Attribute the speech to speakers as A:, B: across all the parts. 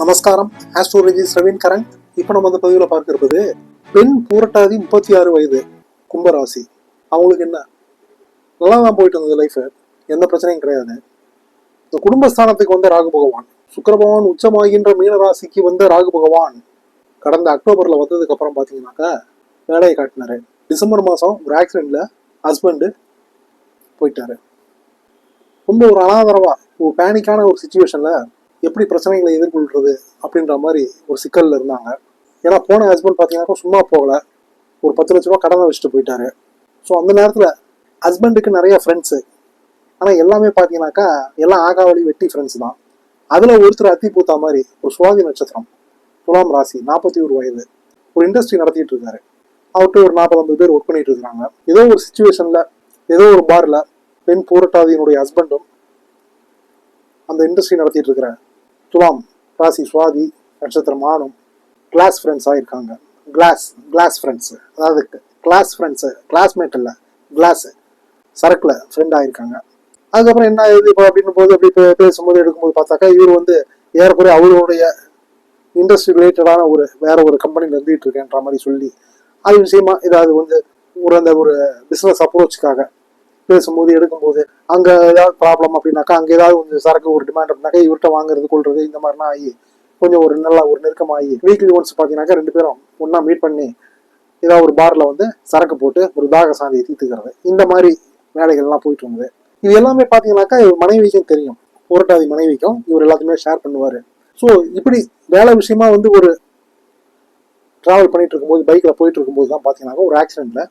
A: நமஸ்காரம். ஆஸ்ட்ரோலஜி ரவீன் கரண் இப்போ நம்ம அந்த பதிவில் பார்க்க இருப்பது பெண் பூரட்டாதி முப்பத்தி ஆறு வயது கும்பராசி. அவங்களுக்கு என்ன? நல்லா தான் போயிட்டு இருந்தது லைஃப் எந்த பிரச்சனையும் கிடையாது. இந்த குடும்பஸ்தானத்துக்கு வந்த ராகு பகவான். சுக்கர பகவான் உச்சமாகின்ற மீன ராசிக்கு வந்த ராகு பகவான். கடந்த அக்டோபர்ல வந்ததுக்கு அப்புறம் பார்த்தீங்கன்னாக்கா வேலையை காட்டினாரு. டிசம்பர் மாதம் ஒரு ஆக்சிடென்ட்ல ஹஸ்பண்டு போயிட்டாரு. ரொம்ப ஒரு அனாதரவா ஒரு பேனிக்கான ஒரு சுச்சுவேஷன்ல எப்படி பிரச்சனைகளை எதிர்கொள்றது அப்படின்ற மாதிரி ஒரு சிக்கல்ல இருந்தாங்க. ஏன்னா போன ஹஸ்பண்ட் பார்த்தீங்கன்னாக்கா சும்மா போகல. ஒரு பத்து லட்ச ரூபா கடனை வச்சுட்டு போயிட்டாரு. ஸோ அந்த நேரத்தில் ஹஸ்பண்டுக்கு நிறைய ஃப்ரெண்ட்ஸு ஆனால் எல்லாமே பார்த்தீங்கன்னாக்கா எல்லாம் ஆகாவளி வெட்டி ஃப்ரெண்ட்ஸ் தான். அதில் ஒருத்தர் அத்தி பூத்தா மாதிரி ஒரு சுவாதி நட்சத்திரம் துலாம் ராசி நாற்பத்தி ஒரு வயது. ஒரு இண்டஸ்ட்ரி நடத்திட்டு இருக்காரு. அவர்கிட்ட ஒரு நாற்பது ஐம்பது பேர் ஒர்க் பண்ணிட்டு இருக்காங்க ஏதோ ஒரு சுச்சுவேஷனில் ஏதோ ஒரு பாரில் பெண் பூரட்டாதியினுடைய ஹஸ்பண்டும் அந்த இண்டஸ்ட்ரி நடத்திட்டு இருக்கிற துலாம் ராசி சுவாதி நட்சத்திரம் ஆணும் கிளாஸ் ஃப்ரெண்ட்ஸ் ஆகியிருக்காங்க கிளாஸ் கிளாஸ் ஃப்ரெண்ட்ஸு அதாவது கிளாஸ் ஃப்ரெண்ட்ஸு கிளாஸ்மேட் இல்லை கிளாஸு சரக்கில் ஃப்ரெண்ட் ஆயிருக்காங்க. அதுக்கப்புறம் என்ன இது இப்போ அப்படின்னு போது அப்படி பே- பேசும்போது எடுக்கும்போது பார்த்தாக்கா இவர் வந்து ஏறக்குறைய அவருடைய இண்டஸ்ட்ரி ரிலேட்டடான ஒரு வேற ஒரு கம்பெனியில் இருந்துகிட்டு இருக்கேன்ற மாதிரி சொல்லி அது விஷயமா ஏதாவது வந்து ஒரு அந்த ஒரு பிஸ்னஸ் அப்ரோச்சுக்காக பேசும்போது எடுக்கும்போது அங்கே ஏதாவது ப்ராப்ளம் அப்படின்னாக்கா அங்கே ஏதாவது கொஞ்சம் சரக்கு ஒரு டிமாண்ட் அப்படின்னாக்கா இவர்கிட்ட வாங்குறது கொள்றது இந்த மாதிரிலாம் ஆகி கொஞ்சம் ஒரு நல்லா ஒரு நெருக்கமாகி வீக்லி ஒன்ஸ் பார்த்தீங்கன்னாக்கா ரெண்டு பேரும் ஒன்றா மீட் பண்ணி ஏதாவது ஒரு பாரில் வந்து சரக்கு போட்டு ஒரு தாக சாந்தியை தீர்த்துக்கிறது. இந்த மாதிரி வேலைகள்லாம் போயிட்டு இருந்தது. இது எல்லாமே பார்த்தீங்கன்னாக்கா இவர் மனைவிக்கும் தெரியும். புரட்டாதி மனைவிக்கும் இவர் எல்லாத்தையுமே ஷேர் பண்ணுவார். ஸோ இப்படி வேலை விஷயமா வந்து ஒரு ட்ராவல் பண்ணிட்டு இருக்கும்போது பைக்கில் போயிட்டு இருக்கும்போது தான் பார்த்தீங்கன்னாக்கா ஒரு ஆக்சிடென்ட்ல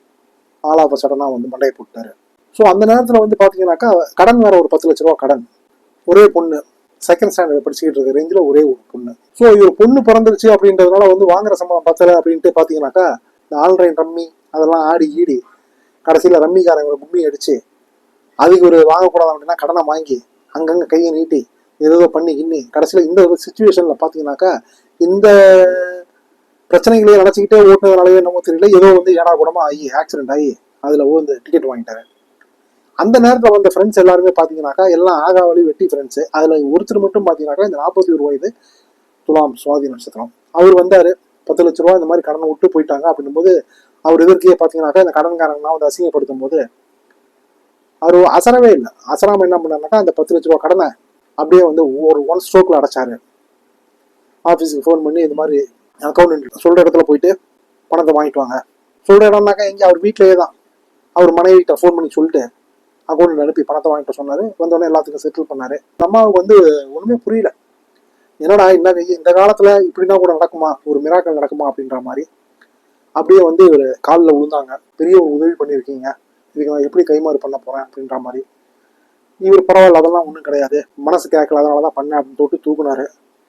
A: ஆல் ஆஃப் சடனாக வந்து மண்டையை போட்டார். ஸோ அந்த நேரத்தில் வந்து பார்த்தீங்கன்னாக்கா கடன் வேற ஒரு பத்து லட்ச ரூபா கடன். ஒரே பொண்ணு. செகண்ட் ஸ்டாண்டர்ட் படிச்சுக்கிட்டு இருக்க ரேஞ்சில் ஒரே ஒரு பொண்ணு. ஸோ இவர் பொண்ணு பிறந்துருச்சு அப்படின்றதுனால வந்து வாங்குற சம்பளம் பத்தலை அப்படின்ட்டு பார்த்தீங்கன்னாக்கா இந்த ஆன்லைன் ரம்மி அதெல்லாம் ஆடி ஈடி கடைசியில் ரம்மிக்காரங்களை கும்மி அடிச்சு அதுக்கு ஒரு வாங்கக்கூடாது அப்படின்னா கடனை வாங்கி அங்கங்கே கையை நீட்டி ஏதோ பண்ணி கிண்ணி கடைசியில் இந்த சுச்சுவேஷனில் பார்த்தீங்கன்னாக்கா இந்த பிரச்சனைகளே நினச்சிக்கிட்டே ஓட்டுனதுனாலவே நம்ம தெரியல ஏதோ வந்து ஏடா கூடமாக ஆகி ஆக்சிடென்ட் ஆகி அதில் வந்து டிக்கெட் வாங்கிட்டாரு. அந்த நேரத்தில் வந்த ஃப்ரெண்ட்ஸ் எல்லாருமே பார்த்தீங்கன்னாக்கா எல்லாம் ஆகாவளி வெட்டி ஃப்ரெண்ட்ஸு அதில் ஒருத்தர் மட்டும் பார்த்தீங்கன்னாக்கா இந்த நாற்பத்தி ஒரு வயது துலாம் சுவாதி நட்சத்திரம். அவர் வந்தார் பத்து லட்ச ரூபா இந்த மாதிரி கடனை விட்டு போயிட்டாங்க அப்படின்னும்போது அவர் எதிர்க்கே பார்த்தீங்கன்னாக்கா இந்த கடன்காரங்களாம் வந்து அசிங்கப்படுத்தும் போது அவர் அசரவே இல்லை. அசராம என்ன பண்ணாருனாக்கா அந்த பத்து லட்ச ரூபா கடனை அப்படியே வந்து ஒரு ஒன் ஸ்ட்ரோக்கில் அடைச்சாரு. ஆஃபீஸுக்கு ஃபோன் பண்ணி இந்த மாதிரி அக்கௌண்ட் சொல்கிற இடத்துல போயிட்டு பணத்தை வாங்கிட்டு வாங்க. சொல்கிற இடம்னாக்கா எங்கே அவர் வீட்டிலேயே தான் அவர் மனைவிட்ட ஃபோன் பண்ணி சொல்லிட்டு அக்கௌண்ட் அனுப்பி பணத்தை வாங்கிட்டு சொன்னாரு. வந்தோடனே எல்லாத்துக்கும் செட்டில் பண்ணாரு. அம்மாவுக்கு வந்து ஒண்ணுமே புரியல. என்னடா என்ன இந்த காலத்துல இப்படின்னா கூட நடக்குமா? ஒரு மிராக்கள் நடக்குமா? அப்படின்ற மாதிரி. அப்படியே வந்து இவர் காலில் விழுந்தாங்க. பெரிய ஒரு உதவி பண்ணியிருக்கீங்க. இதுக்கு நான் எப்படி கைமாறு பண்ண போறேன்? அப்படின்ற மாதிரி. இவர் பரவாயில்ல அதெல்லாம் ஒன்றும் கிடையாது. மனசு கேட்கல அதனால தான் பண்ணேன் அப்படின்னு தொட்டு தூக்குனாரு.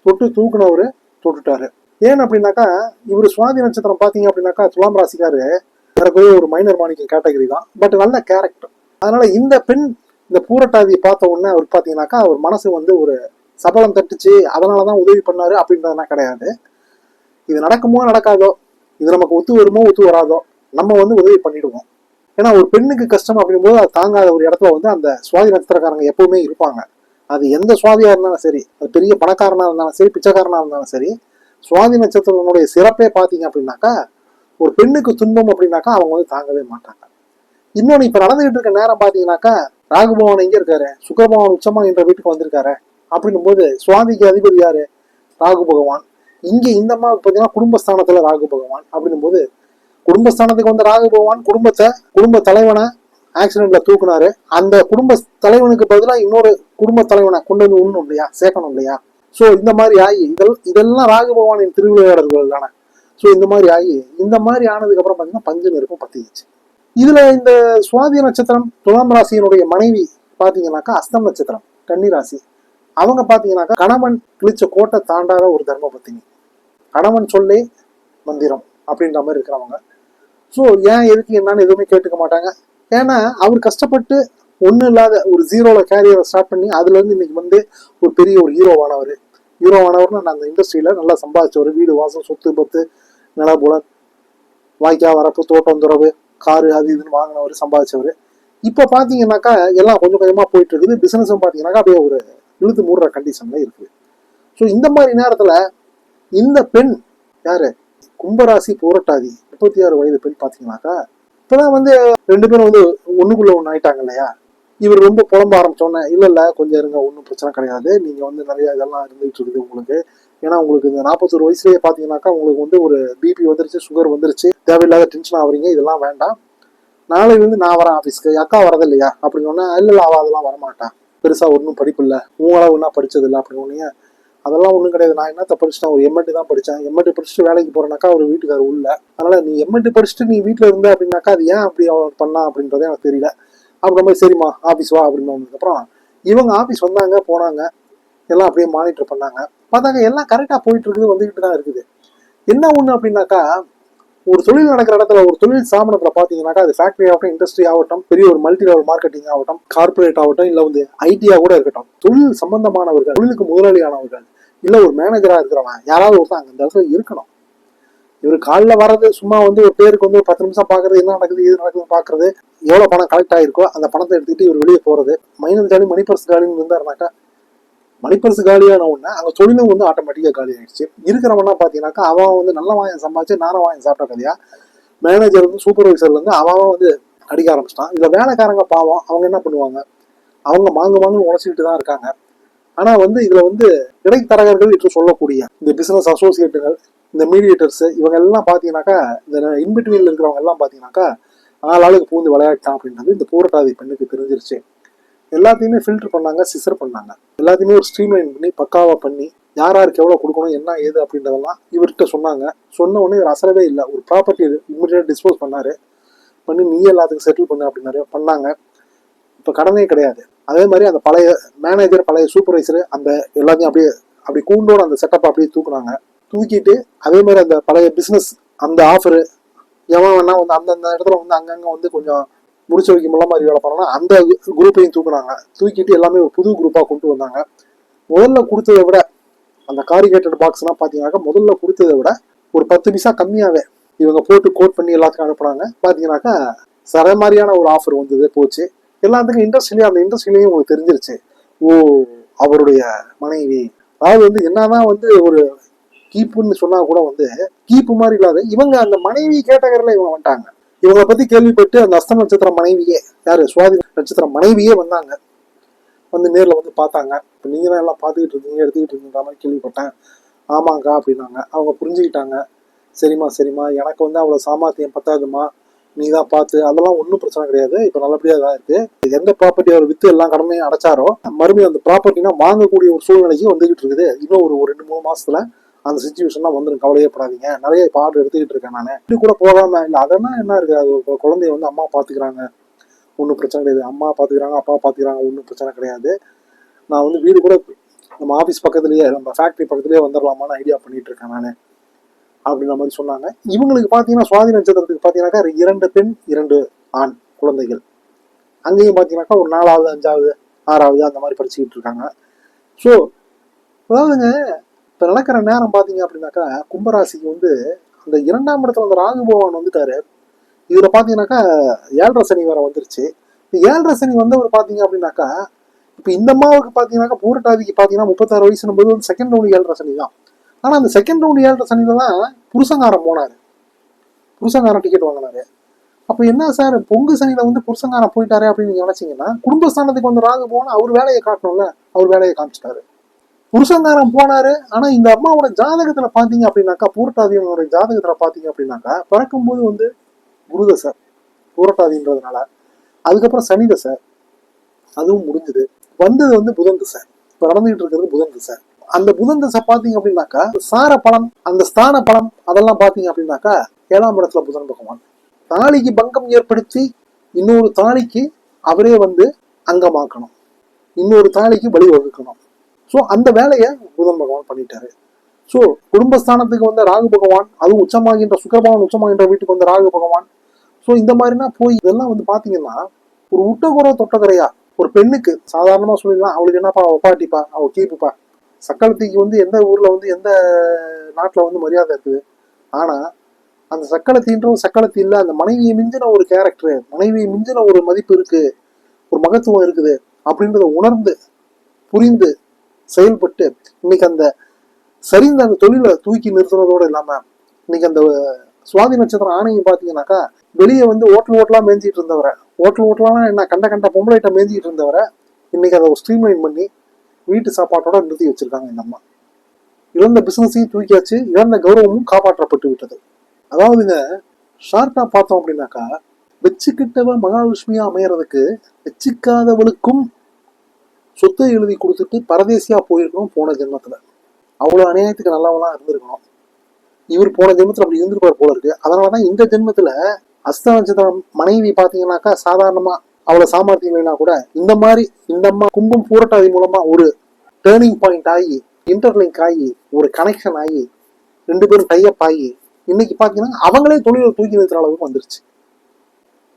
A: தொட்டு தூக்குனவர் தொட்டுட்டாரு. ஏன் அப்படின்னாக்கா இவர் சுவாதி நட்சத்திரம் பார்த்தீங்க அப்படின்னாக்கா துலாம் ராசிக்காரு. ஏறக்குறைய ஒரு மைனர் மாணிக்கம் கேட்டகரி தான். பட் நல்ல கேரக்டர் அதனால இந்த பெண் இந்த பூரட்டாதியை பார்த்த உடனே அவர் பார்த்தீங்கன்னாக்கா அவர் மனசு வந்து ஒரு சபலம் தட்டுச்சு அதனால தான் உதவி பண்ணாரு அப்படின்றதுலாம் கிடையாது. இது நடக்குமோ நடக்காதோ இது நமக்கு ஒத்து வருமோ ஒத்து வராதோ நம்ம வந்து உதவி பண்ணிடுவோம். ஏன்னா ஒரு பெண்ணுக்கு கஷ்டம் அப்படிங்கும்போது அது தாங்காத ஒரு இடத்துல வந்து அந்த சுவாதி நட்சத்திரக்காரங்க எப்பவுமே இருப்பாங்க. அது எந்த சுவாதியாக இருந்தாலும் சரி அது பெரிய பணக்காரனாக இருந்தாலும் சரி பிச்சைக்காரனாக இருந்தாலும் சரி சுவாதி நட்சத்திரத்தினுடைய சிறப்பே பார்த்தீங்க அப்படின்னாக்கா ஒரு பெண்ணுக்கு துன்பம் அப்படின்னாக்கா அவங்க வந்து தாங்கவே மாட்டாங்க. இன்னொன்று இப்போ நடந்துகிட்டு இருக்க நேரம் பார்த்தீங்கன்னாக்கா ராகுபவன் எங்கே இருக்காரு? சுக்கரபவன் உச்சமா என்ற வீட்டுக்கு வந்திருக்காரு. அப்படின்னும் போது சுவாதிக்கு அதிபதி யாரு? ராகு பகவான் இங்க இந்த அம்மாவுக்கு பார்த்தீங்கன்னா குடும்பஸ்தானத்துல ராகு பகவான் அப்படின்னும் போது குடும்பஸ்தானத்துக்கு வந்த ராகு பகவான் குடும்பத்தை குடும்ப தலைவனை ஆக்சிடென்ட்ல தூக்குனாரு. அந்த குடும்ப தலைவனுக்கு பதிலாக இன்னொரு குடும்ப தலைவனை கொண்டு வந்து உண்ணும் இல்லையா? சேர்க்கணும் இல்லையா? ஸோ இந்த மாதிரி ஆகி இதெல்லாம் இதெல்லாம் ராகு பகவானின் திருவிளையாடல்கள் தானே. ஸோ இந்த மாதிரி ஆகி இந்த மாதிரி ஆனதுக்கு அப்புறம் பார்த்தீங்கன்னா பஞ்சு நெருப்பு பத்திக்கிச்சு. இதுல இந்த சுவாதி நட்சத்திரம் துலாம் ராசியினுடைய மனைவி பாத்தீங்கன்னாக்கா அஸ்தம் நட்சத்திரம் கன்னி ராசி. அவங்க பாத்தீங்கன்னாக்கா கணவன் கிழிச்ச கோட்டை தாண்டாத ஒரு தர்ம பத்தினி கணவன் சொல்லே மந்திரம் அப்படின்ற மாதிரி இருக்கிறவங்க. ஸோ ஏன் எதுக்கு என்னன்னு எதுவுமே கேட்டுக்க மாட்டாங்க. ஏன்னா அவர் கஷ்டப்பட்டு ஒன்றும் இல்லாத ஒரு ஜீரோவில் கேரியரை ஸ்டார்ட் பண்ணி அதுலேருந்து இன்னைக்கு வந்து ஒரு பெரிய ஒரு ஹீரோவானவர் ஹீரோவானவர்னு நான் அந்த இண்டஸ்ட்ரியில் நல்லா சம்பாதிச்சவர். வீடு வாசம் சொத்து பத்து நிலபுலன் வாய்க்கா வரப்பு தோட்டம் துறவு காரு அது இதுன்னு வாங்கினவர் சம்பாதிச்சவர். இப்போ பார்த்தீங்கன்னாக்கா எல்லாம் கொஞ்சம் கொஞ்சமாக போயிட்டு இருக்குது பிஸ்னஸும் பார்த்தீங்கன்னாக்கா அப்படியே ஒரு இழுத்து மூடுற கண்டிஷனில் இருக்குது. ஸோ இந்த மாதிரி நேரத்துல இந்த பெண் யாரு? கும்பராசி போராட்டாதி முப்பத்தி ஆறு வயது பெண் பாத்தீங்கன்னாக்கா இப்போதான் வந்து ரெண்டு பேரும் வந்து ஒண்ணுக்குள்ள ஒண்ணு ஆயிட்டாங்க இல்லையா? இவர் ரொம்ப புலம்ப ஆரம்பிச்சோன்னே இல்ல இல்ல கொஞ்சம் இருங்க ஒன்றும் பிரச்சனை கிடையாது. நீங்க வந்து நிறைய இதெல்லாம் இருந்துகிட்டு இருக்குது உங்களுக்கு. ஏன்னா உங்களுக்கு இந்த நாற்பத்தொரு வயசுலயே பாத்தீங்கன்னாக்கா உங்களுக்கு வந்து ஒரு பிபி வந்துருச்சு சுகர் வந்துருச்சு தேவையில்லாத டென்ஷன் ஆகுறீங்க இதெல்லாம் வேண்டாம். நாளை வந்து நான் வரேன் ஆஃபீஸ்க்கு அக்கா வரது இல்லையா அப்படின்னு சொன்னா இல்லை இல்ல அதெல்லாம் வரமாட்டான் பெருசாக ஒன்றும் படிப்பு இல்லை. உங்களால் ஒன்றா படிச்சது இல்லை அப்படின்னு உடனே அதெல்லாம் ஒன்றும் கிடையாது. நான் என்ன படிச்சுட்டேன் ஒரு எம்எட்டு தான் படித்தேன் எம்எட்டு படிச்சுட்டு வேலைக்கு போகிறேனாக்கா ஒரு வீட்டுக்காரர் உள்ள. அதனால் நீ எம்எட்டு படிச்சுட்டு நீ வீட்டில் இருந்த அப்படின்னாக்கா அது ஏன் அப்படி அவன் பண்ணா அப்படின்றதே எனக்கு தெரியல. அப்புறம் மாதிரி சரிம்மா ஆஃபீஸ் வா அப்படின்னு வந்ததுக்கப்புறம் இவங்க ஆஃபீஸ் வந்தாங்க போனாங்க. எல்லாம் அப்படியே மானிட்டர் பண்ணாங்க. பார்த்தாங்க எல்லாம் கரெக்டாக போயிட்டு இருக்குது வந்துக்கிட்டு தான் இருக்குது. என்ன ஒன்று அப்படின்னாக்கா ஒரு தொழில் நடக்கிற இடத்துல ஒரு தொழில் ஸ்தாபனத்தில் பார்த்தீங்கன்னாக்கா அது ஃபேக்டரி ஆகட்டும் இண்டஸ்ட்ரி ஆகட்டும் பெரிய ஒரு மல்டி லெவல் மார்க்கெட்டிங் ஆகட்டும் கார்பரேட் ஆகட்டும் இல்லை வந்து ஐடியா கூட இருக்கட்டும் தொழில் சம்பந்தமானவர்கள் தொழிலுக்கு முதலாளியானவர்கள் இல்லை ஒரு மேனேஜராக இருக்கிறவன் யாராவது ஒருத்தன் அங்கே அந்த இடத்துல இருக்கணும். இவர் காலைல வர்றது சும்மா வந்து ஒரு பேருக்கு வந்து ஒரு பத்து நிமிஷம் பார்க்கறது என்ன நடக்குது எது நடக்குதுன்னு பார்க்கறது எவ்வளோ பணம் கலெக்ட் ஆகிருக்கோ அந்த பணத்தை எடுத்துக்கிட்டு இவர் வெளியே போறது மைனர் காலி மணிப்பர்ஸ் காலின்னு இருந்தாருனாக்கா மணிப்பரிசு காலியான உடனே அங்கே தொழிலும் வந்து ஆட்டோமேட்டிக்காக காலி ஆயிடுச்சு இருக்கிறவனா பார்த்தீங்கன்னாக்கா அவன் வந்து நல்ல வாயம் சம்பாதிச்சு நார வாயம் சாப்பிட்ட கதையா மேனேஜர் வந்து சூப்பர்வைசர்ல இருந்து அவன் வந்து அடிக்க ஆரம்பிச்சிட்டான். இதுல வேலைக்காரங்க பாவம். அவங்க என்ன பண்ணுவாங்க? அவங்க மாங்கு மாங்கு உழைச்சிக்கிட்டு தான் இருக்காங்க. ஆனா வந்து இதுல வந்து இடைத்தரகர்கள் என்று சொல்லக்கூடிய இந்த பிசினஸ் அசோசியேட்டுகள் இந்த மீடியேட்டர்ஸ் இவங்க எல்லாம் பாத்தீங்கன்னாக்கா இந்த இன்பிட்வீன்ல இருக்கிறவங்க எல்லாம் பாத்தீங்கன்னாக்கா ஆளாளுக்கு பூந்து விளையாட்டான் அப்படின்றது இந்த பூரட்டாதி பெண்ணுக்கு தெரிஞ்சிருச்சு. எல்லாத்தையுமே ஃபில்டர் பண்ணாங்க சிசர் பண்ணாங்க. எல்லாத்தையுமே ஒரு ஸ்ட்ரீம்லைன் பண்ணி பக்காவாக பண்ணி யார் யாருக்கு எவ்வளோ கொடுக்கணும் என்ன ஏது அப்படின்றதெல்லாம் இவர்கிட்ட சொன்னாங்க. சொன்ன உடனே இவர் அசரவே இல்லை. ஒரு ப்ராப்பர்ட்டி இம்மிடியட் டிஸ்போஸ் பண்ணாரு. பண்ணி நீ எல்லாத்துக்கும் செட்டில் பண்ணு அப்படின்னு பண்ணாங்க. இப்போ கடனே கிடையாது. அதே மாதிரி அந்த பழைய மேனேஜர் பழைய சூப்பர்வைசர் அந்த எல்லாத்தையும் அப்படியே அப்படி கூண்டோட அந்த செட்டப் அப்படியே தூக்குனாங்க. தூக்கிட்டு அதே மாதிரி அந்த பழைய பிஸ்னஸ் அந்த ஆஃபரு எவன் வேணா வந்து அந்தந்த இடத்துல வந்து அங்கங்கே வந்து கொஞ்சம் முடிச்சு வைக்க முடியல மாதிரி வேலை பண்ணனா அந்த குரூப்பையும் தூக்குனாங்க. தூக்கிட்டு எல்லாமே ஒரு புது குரூப்பாக கொண்டு வந்தாங்க. முதல்ல கொடுத்ததை விட அந்த காரிகேட்டட் பாக்ஸ்லாம் பார்த்தீங்கன்னாக்கா முதல்ல கொடுத்ததை விட ஒரு பத்து பைசா கம்மியாகவே இவங்க போட்டு கோட் பண்ணி எல்லாத்துக்கும் அனுப்புனாங்க. பார்த்தீங்கன்னாக்கா சர மாதிரியான ஒரு ஆஃபர் வந்தது போச்சு. எல்லாத்துக்கும் இண்டஸ்ட்ரியிலையும் அந்த இண்டஸ்ட்ரியிலையும் உங்களுக்கு தெரிஞ்சிருச்சு. ஓ அவருடைய மனைவி. அதாவது வந்து என்னதான் வந்து ஒரு கீப்புன்னு சொன்னா கூட வந்து கீப்பு மாதிரி இல்லாத இவங்க அந்த மனைவி கேட்டகரியில் இவங்க வந்துட்டாங்க. இவங்களை பத்தி கேள்விப்பட்டு அந்த அஸ்தம் நட்சத்திர மனைவியே யாரு? சுவாதி நட்சத்திர மனைவியே வந்தாங்க. வந்து நேர்ல வந்து பார்த்தாங்க. இப்போ நீங்க தான் எல்லாம் பார்த்துக்கிட்டு இருக்கீங்க எடுத்துக்கிட்டு இருக்கீங்க மாதிரி கேள்விப்பட்டேன். ஆமாங்கா அப்படின்னாங்க. அவங்க புரிஞ்சுக்கிட்டாங்க. சரிம்மா சரிம்மா. எனக்கு வந்து அவ்வளோ சாமர்த்தியம் பத்தாதுமா நீ தான் பார்த்து. அதெல்லாம் ஒன்றும் பிரச்சனை கிடையாது. இப்போ நல்லபடியாக தான் இருக்குது எந்த ப்ராப்பர்ட்டி அவர் விற்று எல்லாம் கடமையும் அடைச்சாரோ மறுபடியும் அந்த ப்ராப்பர்ட்டினா வாங்கக்கூடிய ஒரு சூழ்நிலைக்கு வந்துகிட்டு இருக்குது. இன்னும் ஒரு ஒரு ரெண்டு மூணு மாசத்துல அந்த சுச்சுவேஷன்லாம் வந்துடும் கவலையப்படாதீங்க நிறைய இப்போ ஆர்டர் எடுத்துக்கிட்டு இருக்கேன் நான். இப்படி கூட போகாம இல்லை அதெல்லாம் என்ன இருக்குது அது குழந்தைய வந்து அம்மா பார்த்துக்கிறாங்க ஒன்றும் பிரச்சனை கிடையாது. அம்மா பார்த்துக்கிறாங்க அப்பா பார்த்துக்கிறாங்க ஒன்றும் பிரச்சனை கிடையாது. நான் வந்து வீடு கூட நம்ம ஆஃபீஸ் பக்கத்துலேயே நம்ம ஃபேக்ட்ரி பக்கத்துலேயே வந்துடலாமான்னு ஐடியா பண்ணிட்டு இருக்கேன் நான். அப்படின்ற மாதிரி சொன்னாங்க. இவங்களுக்கு பார்த்தீங்கன்னா சுவாதி நட்சத்திரத்துக்கு பார்த்தீங்கன்னாக்கா இரண்டு பெண் இரண்டு ஆண் குழந்தைகள். அங்கேயும் பார்த்தீங்கன்னாக்கா ஒரு நாலாவது அஞ்சாவது ஆறாவது அந்த மாதிரி படிச்சுக்கிட்டு இருக்காங்க. ஸோ அதாவதுங்க இப்போ நடக்கிற நேரம் பார்த்தீங்க அப்படின்னாக்கா கும்பராசிக்கு வந்து அந்த இரண்டாம் இடத்துல அந்த ராகு பகவான் வந்துட்டாரு. இதில் பார்த்தீங்கன்னாக்கா ஏழரை சனி வேற வந்துருச்சு. இப்போ ஏழரை சனி வந்தவர் பார்த்தீங்க அப்படின்னாக்கா இப்போ இந்த அம்மாவுக்கு பார்த்தீங்கன்னாக்கா பூரட்டாதிக்கு பார்த்தீங்கன்னா முப்பத்தாறு வயசுனும் போது வந்து செகண்ட் ரவுண்டு ஏழரை சனி தான். ஆனால் அந்த செகண்ட் ரவுண்டு ஏழரை சனியில தான் புருஷங்காரம் போனார். புருஷங்காரம் டிக்கெட் வாங்கினாரு. அப்போ என்ன சார் பொங்கு சனியில வந்து புருஷங்காரம் போயிட்டாரு அப்படின்னு நீங்கள் நினச்சிங்கன்னா குடும்பஸ்தானத்துக்கு வந்து ராகு போனால் அவர் வேலையை காட்டணும்ல அவர் வேலையை காமிச்சிட்டாரு. புருஷங்காரம் போனாரு. ஆனா இந்த அம்மாவோட ஜாதகத்துல பாத்தீங்க அப்படின்னாக்கா பூரட்டாதியனோட ஜாதகத்துல பாத்தீங்க அப்படின்னாக்கா பிறக்கும்போது வந்து குருதசை பூரட்டாதின்றதுனால. அதுக்கப்புறம் சனி தசை அதுவும் முடிஞ்சது. வந்தது வந்து புதன் திசை இப்ப நடந்துகிட்டு இருக்கிறது புதன் திசை அந்த புதன் திசை பாத்தீங்க அப்படின்னாக்கா சார பலம் அந்த ஸ்தான பலம் அதெல்லாம் பாத்தீங்க அப்படின்னாக்கா ஏழாம் இடத்துல புதன் பகவான். தாலிக்கு பங்கம் ஏற்படுத்தி இன்னொரு தாலிக்கு அவரே வந்து அங்கமாக்கணும். இன்னொரு தாலிக்கு வழி வகுக்கணும் ஸோ அந்த வேலையை புதன் பகவான் பண்ணிட்டாரு. ஸோ குடும்பஸ்தானத்துக்கு வந்த ராகு பகவான் அதுவும் உச்சமாகின்ற சுக்கரபவன் உச்சமாகின்ற வீட்டுக்கு வந்த ராகு பகவான். ஸோ இந்த மாதிரினா போய் இதெல்லாம் வந்து பார்த்தீங்கன்னா ஒரு உட்டகுறை தொட்டகரையா ஒரு பெண்ணுக்கு சாதாரணமா சொல்லிடலாம் அவளுக்கு என்னப்பா அவ பாட்டிப்பா அவ கீப்புப்பா. சக்களத்திக்கு வந்து எந்த ஊர்ல வந்து எந்த நாட்டில் வந்து மரியாதை இருக்குது? ஆனா அந்த சக்களத்தின்ற ஒரு சக்களத்தி இல்லை அந்த மனைவியை மிஞ்சின ஒரு கேரக்டர் மனைவியை மிஞ்சின ஒரு மதிப்பு இருக்கு ஒரு மகத்துவம் இருக்குது அப்படின்றத உணர்ந்து புரிந்து செயல்பட்டு இன்னைக்கு அந்த சரிந்த அந்த தொழிலை தூக்கி நிறுத்துறதோட இல்லாம இன்னைக்கு அந்த சுவாதி நட்சத்திரம் ஆணையம் பாத்தீங்கன்னாக்கா வெளியே வந்து ஓட்டல் ஓட்டலா மேய்ஞ்சிட்டு இருந்தவரை ஓட்டல் ஓட்டலாம் என்ன கண்ட கண்ட பொம்பளைட்ட மேய்ஞ்சிட்டு இருந்தவரை இன்னைக்கு அதை ஸ்ட்ரீம்லைன் பண்ணி வீட்டு சாப்பாட்டோட நிறுத்தி வச்சிருக்காங்க இந்த அம்மா. இழந்த பிசினஸையும் தூக்கியாச்சு இழந்த கௌரவமும் காப்பாற்றப்பட்டு விட்டது. அதாவதுங்க ஷார்ட்டா பார்த்தோம் அப்படின்னாக்கா வச்சுக்கிட்டவ மகாலட்சுமியா அமையறதுக்கு வச்சுக்காதவளுக்கும் சொத்தை எழுதி கொடுத்துட்டு பரதேசியா போயிருக்கணும் போன ஜென்மத்துல. அவ்வளவு அநியாயத்துக்கு நல்லவனா இருந்திருக்கணும். இவர் போன ஜென்மத்துல அப்படி இருந்திருப்பார் போல இருக்கு. அதனாலதான் இந்த ஜென்மத்துல அஸ்த நட்சத்திரம் மனைவி பார்த்தீங்கன்னாக்கா சாதாரணமா அவ்வளவு சாமர்த்தியம் இல்லைன்னா கூட இந்த மாதிரி இந்த அம்மா கும்பம் பூரட்டாதி மூலமா ஒரு டேர்னிங் பாயிண்ட் ஆகி இன்டர்லிங்க் ஆகி ஒரு கனெக்ஷன் ஆகி ரெண்டு பேரும் டைஅப் ஆகி இன்னைக்கு பாத்தீங்கன்னா அவங்களே தொழிலை தூக்கி நிறுத்துற அளவுக்கு வந்துருச்சு.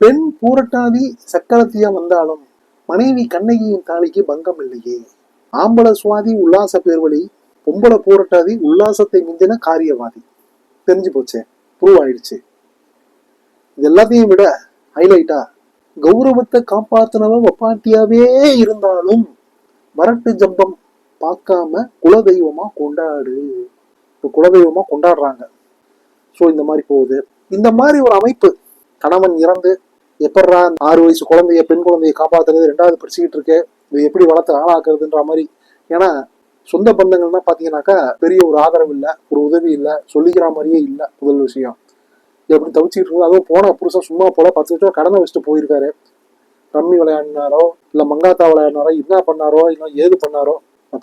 A: பெண் பூரட்டாதி சக்கரத்தியா வந்தாலும் மனைவி கண்ணகியின் தாலிக்கு பங்கம் இல்லையே. ஆம்பள சுவாதி உல்லாச பேர்வழி பொம்பளை போராட்டாதி உல்லாசத்தை மிஞ்சின காரியவாதி. தெரிஞ்சு போச்சே ப்ரூவ் ஆயிடுச்சு. இது எல்லாத்தையும் விட ஹைலைட்டா கௌரவத்தை காப்பாத்தினவன் வப்பாட்டியாவே இருந்தாலும் வரட்டு ஜம்பம் பார்க்காம குலதெய்வமா கொண்டாடு. இப்போ குலதெய்வமா கொண்டாடுறாங்க. ஸோ இந்த மாதிரி போகுது. இந்த மாதிரி ஒரு அமைப்பு கணவன் இறந்து எப்படா ஆறு வயசு குழந்தைய பெண் குழந்தைய காப்பாத்துறது ரெண்டாவது படிச்சுக்கிட்டு இருக்கு இது எப்படி வளர்த்து ஆளாக்குறதுன்ற மாதிரி. ஏன்னா சொந்த பந்தங்கள்னா பாத்தீங்கன்னாக்கா பெரிய ஒரு ஆதரவு இல்லை ஒரு உதவி இல்லை சொல்லிக்கிற மாதிரியே இல்லை முதல் விஷயம். எப்படி தவிச்சிட்டு இருக்கோம்? அதுவும் போன புருஷன் சும்மா போல பத்து லட்சம் கடனை வச்சுட்டு போயிருக்காரு. ரம்மி விளையாடினாரோ இல்ல மங்காத்தா விளையாடினாரோ என்ன பண்ணாரோ இல்லை ஏது பண்ணாரோ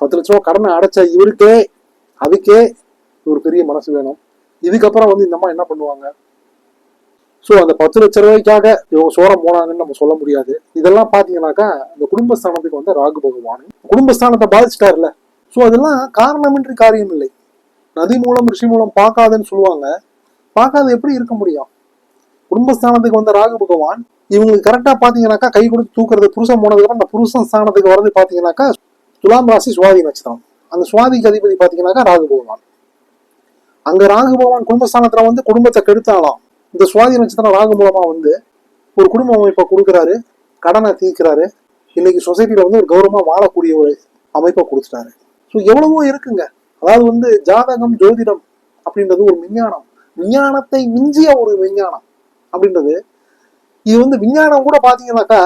A: பத்து லட்ச ரூபா கடனை அடைச்ச இவருக்கே அதுக்கே ஒரு பெரிய மனசு வேணும். இதுக்கப்புறம் வந்து இந்த அம்மா என்ன பண்ணுவாங்க? ஸோ அந்த பத்து லட்ச ரூபாய்க்காக இவங்க சோரம் போனாங்கன்னு நம்ம சொல்ல முடியாது. இதெல்லாம் பார்த்தீங்கன்னாக்கா இந்த குடும்பஸ்தானத்துக்கு வந்து ராகு பகவான் குடும்பஸ்தானத்தை பாதிச்சிட்டார்ல ஸோ அதெல்லாம் காரணமின்றி காரியம் இல்லை நதி மூலம் ரிஷி மூலம் பார்க்காதுன்னு சொல்லுவாங்க. பார்க்காத எப்படி இருக்க முடியும்? குடும்பஸ்தானத்துக்கு வந்த ராகு பகவான் இவங்களுக்கு கரெக்டா பாத்தீங்கன்னாக்கா கை கொடுத்து தூக்குறது புருஷன் போனதுக்கு அந்த புருஷன் ஸ்தானத்துக்கு வரது பார்த்தீங்கன்னாக்கா துலாம் ராசி சுவாதி நட்சத்திரம். அந்த சுவாதிக்கு அதிபதி பார்த்தீங்கன்னாக்கா ராகு பகவான். அங்க ராகு பகவான் குடும்பஸ்தானத்துல வந்து குடும்பத்தை கெடுத்தாலாம். இந்த சுவாதி நட்சத்திரம் ராகு மூலமா வந்து ஒரு குடும்ப அமைப்பை கொடுக்குறாரு கடனை தீர்க்கிறாரு. இன்னைக்கு சொசைட்டியில வந்து ஒரு கௌரவமா வாழக்கூடிய ஒரு அமைப்பை கொடுத்துட்டாரு. ஸோ எவ்வளவோ இருக்குங்க. அதாவது வந்து ஜாதகம் ஜோதிடம் அப்படின்றது ஒரு விஞ்ஞானம். விஞ்ஞானத்தை மிஞ்சிய ஒரு விஞ்ஞானம் அப்படின்றது. இது வந்து விஞ்ஞானம் கூட பாத்தீங்கன்னாக்கா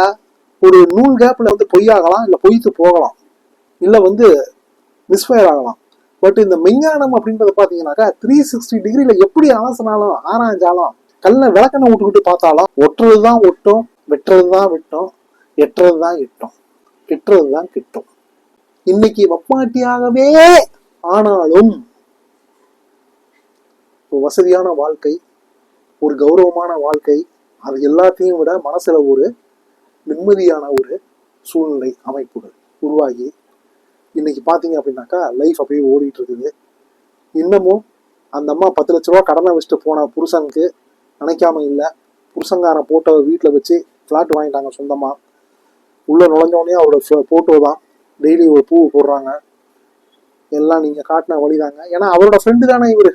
A: ஒரு நூல் கேப்ல வந்து பொய்யாகலாம் இல்லை பொய்த்து போகலாம் இல்லை வந்து மிஸ்ஃபயர் ஆகலாம். பட் இந்த மெஞ்ஞானம் அப்படின்றத பார்த்தீங்கன்னாக்கா த்ரீ சிக்ஸ்டி டிகிரியில் எப்படி அலசினாலும் ஆராய்ஞ்சாலும் கல்ல விளக்கண்ணை விட்டுக்கிட்டு பார்த்தாலும் ஒட்டுறது தான் ஒட்டும் வெட்டுறது தான் வெட்டும் எட்டுறது தான் எட்டும் கிட்டுறது தான் கிட்டும். இன்னைக்கு வப்பாட்டியாகவே ஆனாலும் ஒரு வசதியான வாழ்க்கை ஒரு கௌரவமான வாழ்க்கை அது எல்லாத்தையும் விட மனசுல ஒரு நிம்மதியான ஒரு சூழ்நிலை அமைப்புகள் உருவாகி இன்னைக்கு பாத்தீங்க அப்படின்னாக்கா லைஃப் அப்படியே ஓடிட்டு இருக்குது. இன்னமும் அந்த அம்மா பத்து லட்ச ரூபா கடனை வச்சுட்டு போன புருஷனுக்கு நினைக்காம இல்லை. புருஷங்கான போட்டோ வீட்டில் வச்சு ஃப்ளாட் வாங்கிட்டாங்க சொந்தமாக உள்ளே நுழைஞ்சோடனே அவரோட ஃபோட்டோ தான். டெய்லி ஒரு பூ போடுறாங்க. எல்லாம் நீங்கள் காட்டின வழிதாங்க. ஏன்னா அவரோட ஃப்ரெண்டு தானே இவர்.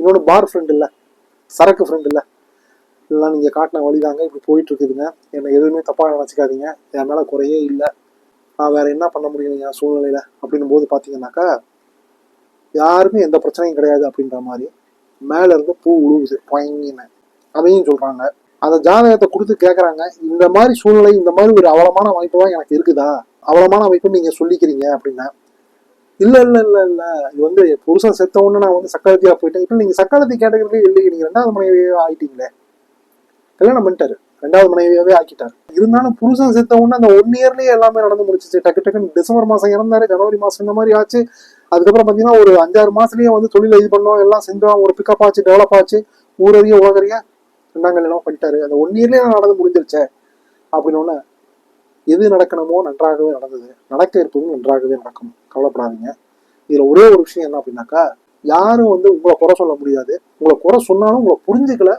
A: இன்னொன்று பார் ஃப்ரெண்டு இல்லை. சரக்கு ஃப்ரெண்டு இல்லை. எல்லாம் நீங்கள் காட்டின வழிதாங்க. இப்படி போயிட்டு இருக்குதுங்க என்னை எதுவுமே தப்பாக நினச்சிக்காதீங்க. என் மேலே குறையே இல்லை. நான் வேறு என்ன பண்ண முடியும் என் சூழ்நிலையில்? அப்படின்னும் போது பார்த்தீங்கன்னாக்கா யாருமே எந்த பிரச்சனையும் கிடையாது அப்படின்ற மாதிரி மேலேருந்து பூ உழுவுது. பயங்கின அதையும் சொல்றாங்க. அந்த ஜாதகத்தை கொடுத்து கேட்குறாங்க இந்த மாதிரி சூழ்நிலை இந்த மாதிரி ஒரு அவலமான அமைப்பு தான் எனக்கு இருக்குதா? அவலமான அமைப்புன்னு நீங்க சொல்லிக்கிறீங்க அப்படின்னா இல்லை இல்லை இல்லை இல்லை. இது வந்து புருஷன் செத்த ஒன்று நான் வந்து சக்காலத்தியா போயிட்டேன். இப்போ நீங்க சக்காலத்தி கேட்டகரியிலே இல்லையே நீங்க ரெண்டாவது மனைவியாவே ஆயிட்டீங்களே. கல்யாணம் பண்ணிட்டாரு. ரெண்டாவது மனைவியாவே ஆக்கிட்டாரு. இருந்தாலும் புருஷன் செத்த உடனே அந்த ஒன் இயர்லயே எல்லாமே நடந்து முடிச்சிச்சு. டக்கு டக்குன்னு டிசம்பர் மாசம் இறந்தாரு ஜனவரி மாசம் இந்த மாதிரி ஆச்சு. அதுக்கப்புறம் பாத்தீங்கன்னா ஒரு அஞ்சாறு மாசத்துலயே வந்து தொழில் இது பண்ணோம் எல்லாம் செஞ்சோம் ஒரு பிக்கப் ஆச்சு டெவலப் ஆச்சு. ஊரறிய உலகறிய. ரெண்டாம் கல்யாணம் பண்ணிட்டாரு. அந்த ஒன் இயர்லேயே நடந்து முடிஞ்சிருச்சே. அப்படின்னு எது நடக்கணுமோ நன்றாகவே நடந்தது. நடக்க இருப்பதும் நன்றாகவே நடக்கும். கவலைப்படாதீங்க. இதில் ஒரே ஒரு விஷயம் என்ன அப்படின்னாக்கா யாரும் வந்து உங்களை குறை சொல்ல முடியாது. உங்களை குறை சொன்னாலும் உங்களை புரிஞ்சுக்கல.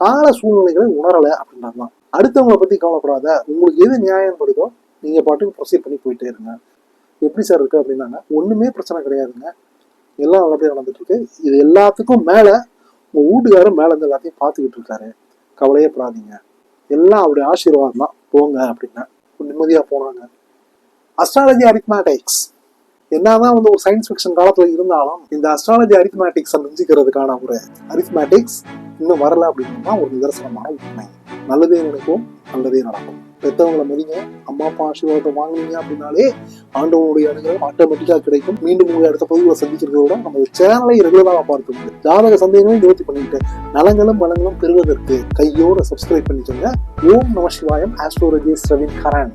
A: கால சூழ்நிலைகளை உணரலை அப்படின்றது தான். அடுத்தவங்களை பற்றி கவலைப்படாத. உங்களுக்கு எது நியாயம் படுதோ நீங்கள் பாட்டுக்கு ப்ரொசீட் பண்ணி போயிட்டே இருங்க. எப்படி சார் இருக்குது அப்படின்னாங்க ஒன்றுமே பிரச்சனை கிடையாதுங்க. எல்லாம் நல்லபடியாக நடந்துட்டு இருக்கு. இது எல்லாத்துக்கும் மேலே உங்க வீட்டுக்காரர் மேல இருந்து எல்லாத்தையும் பார்த்துக்கிட்டு இருக்காரு. கவலையே படாதீங்க. எல்லாம் அவருடைய ஆசீர்வாதம் தான் போங்க அப்படின்னா. நிம்மதியா போனாங்க. அஸ்ட்ராலஜி அரித்மேட்டிக்ஸ் என்னதான் வந்து ஒரு சயின்ஸ் ஃபிக்ஷன் காலத்துல இருந்தாலும் இந்த அஸ்ட்ராலஜி அரித்மேட்டிக்ஸை மிஞ்சிக்கிறதுக்கான ஒரு அரித்மேட்டிக்ஸ் இன்னும் வரல அப்படின்னா ஒரு நிதர்சனமான உண்மை. நல்லதே நினைப்போம் நல்லதே நடக்கும். பெத்தவங்களை மதிங்க. அம்மா அப்பா ஆசீர்வாதம் வாங்குவீங்க அப்படின்னாலே ஆண்டவனுடைய அனுகிரகம் ஆட்டோமேட்டிக்காக கிடைக்கும். மீண்டும் உங்களை அடுத்த பகுதியில் சந்திக்கிறத விட நம்ம சேனலை ரெகுலராக பார்த்து ஜாதக சந்தேகங்களும் நிவர்த்தி பண்ணிட்டு நலங்களும் பலங்களும் பெறுவதற்கு கையோட சப்ஸ்கிரைப் பண்ணிக்கோங்க. ஓம் நம சிவாயம். ஆஸ்ட்ரோலஜிஸ்ட் ரவின் கரான்